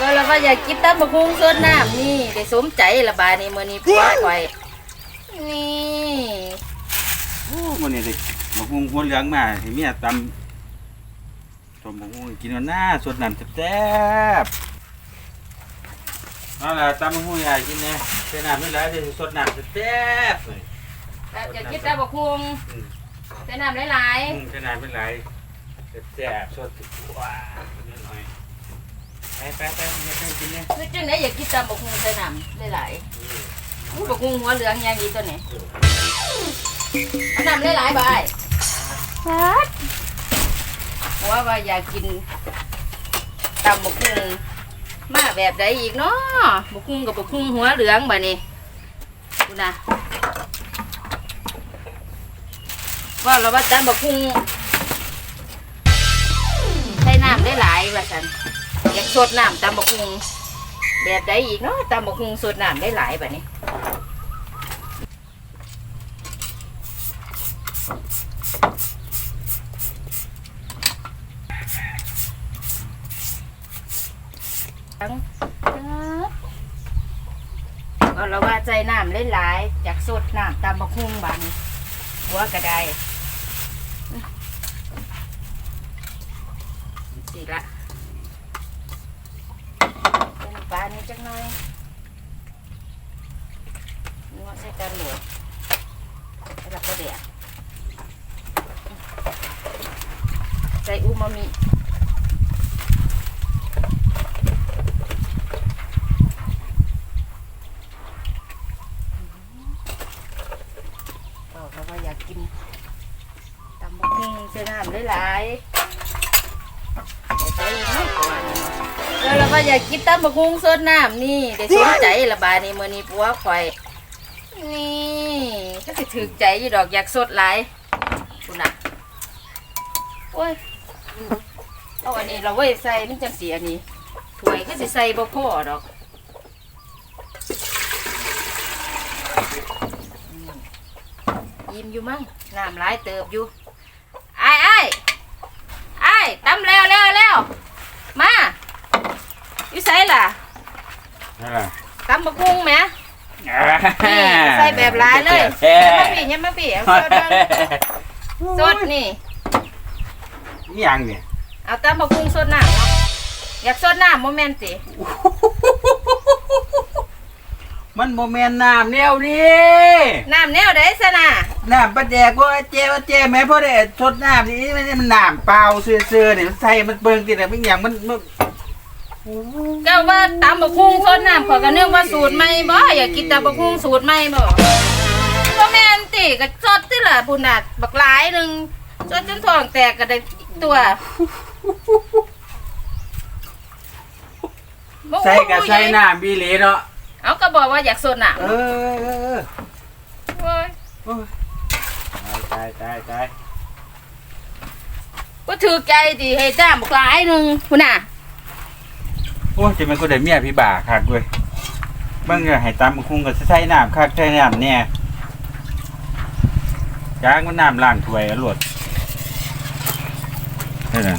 ก็เราว่าอยากกินตำบักหุ่งสดน้ำนี่ได้สมใจละบาดนี้มื้อนี้ผัวข่อยนี่โอ้วันนี้เด็กบักฮุงหัวเหลืองมาให้เมียตำต้มบักฮุงกินวันหน้าสดน้ำแซ่บๆเอาล่ะตำบักฮุงยายกินแน่ใส่น้ำไม่หลายเดี๋ยวสิสดน้ำแซ่บๆอยากกินตำบักหุ่งอืมใส่น้ำหลายอืมใส่น้ำไม่หลายแซ่บๆสดว้า นิดหน่อยไปไปไปๆๆให้กินเนี่ยๆคือจังได๋อยากกินตำบักหุ่งใส่น้ำหลายๆอู้บักหุ่งหัวเหลืองอย่างนี้ตัวนี้เอาน้ำหลายๆบ่อ้ายเพราะว่าว่าอยากกินตำบักหุ่งมาแบบใดอีกเนาะบักหุ่งกับบักหุ่งหัวเหลืองบัดนี้คุณน่ะว่าเราว่าตำบักหุ่งใส่น้ำได้หลายว่าสัน อยากสดน้ำตำบักหุงแบบใดอีกเนาะตำบักหุงสดน้ำได้หลายแบบนี้ทั้งก็เราว่าใจน้ำได้หลายๆอยากสดน้ำตำบักหุ่งบาดนี้หัวกระไดสิละเป็นปลานี่ จังหน่อยนัวใส่กันหลวงแล้วก็เดียใส่อูมามิก็เพราะว่าอยากกินตำบักหุ่งใส่น้ำหลายๆใส่อีกนิดกว่านี้ แล้วเราก็อยากกินตำบักหุ่งสดน้ำนี่ได้สนใจละบาดนี้มื้อนี้ปัวข่อย นี่ก็สิถึกใจอยู่ดอกอยากสดหลายคุณน่ะโอ้ยเอาอันนี้เราไว้ใส่มันจังสีอันนี้ถ้วยก็สิใส่บ่พอดอกอืมยิ้มอยู่มั้งน้ำหลายเติบอยู่ไอ้ไอ้ไอ้ายตำแล้วแล้วแล้วมา อยู่ใส่ล่ะนั่นล่ะตำบักหุ่งไหมนี่ใส่แบบหลายเลยยังมาพี่ยังมาพี่เอาสดเบิ่งสดนี่ นี่ยังเนี่ยเอาตำบักหุ่งสดน้ำเนาะอยากสดน้ำโมเมนติมันโมเมนน้ำแนวนี้น้ำแนวไดสนะน้ำปลาแดกว่าเจ๊ว่าเจ๊แม่พ่อได้ชดน้ำนี่มันมันน้ำเปล่าเซื่อๆเนี่ยมันใส่มันเบิ่งติดอะมันอย่างมันมัน ก็ว่าตำบักหุ่งสดน้ำขอยก็นึกว่าสูตรใหม่บ่อยากกินตำบักหุ่งสูตรใหม่บ่โมเมนติก็สดติล่ะพุ่นน่ะบักหลายหนึงสดจนท้องแตกก็ได้ตัวบ่ใส่กับใส่น้ำบีเหลเนาะเอาก็บอกว่าอยากสดน้เออเออเออำโอ้ยโอ้ยตายตายตายก็ถือใจดีให้จ้างบักหลายหนึงพุ่นน่ะโอ้ยจะมันก็ได้เมียพี่บ่าคักด้วยเบิ่งก็ให้ตามคุ้งกับใส่น้ำคักใส่น้ำเนี่ยยางมันน้ำล้างถ้วยอรวดนี่นะ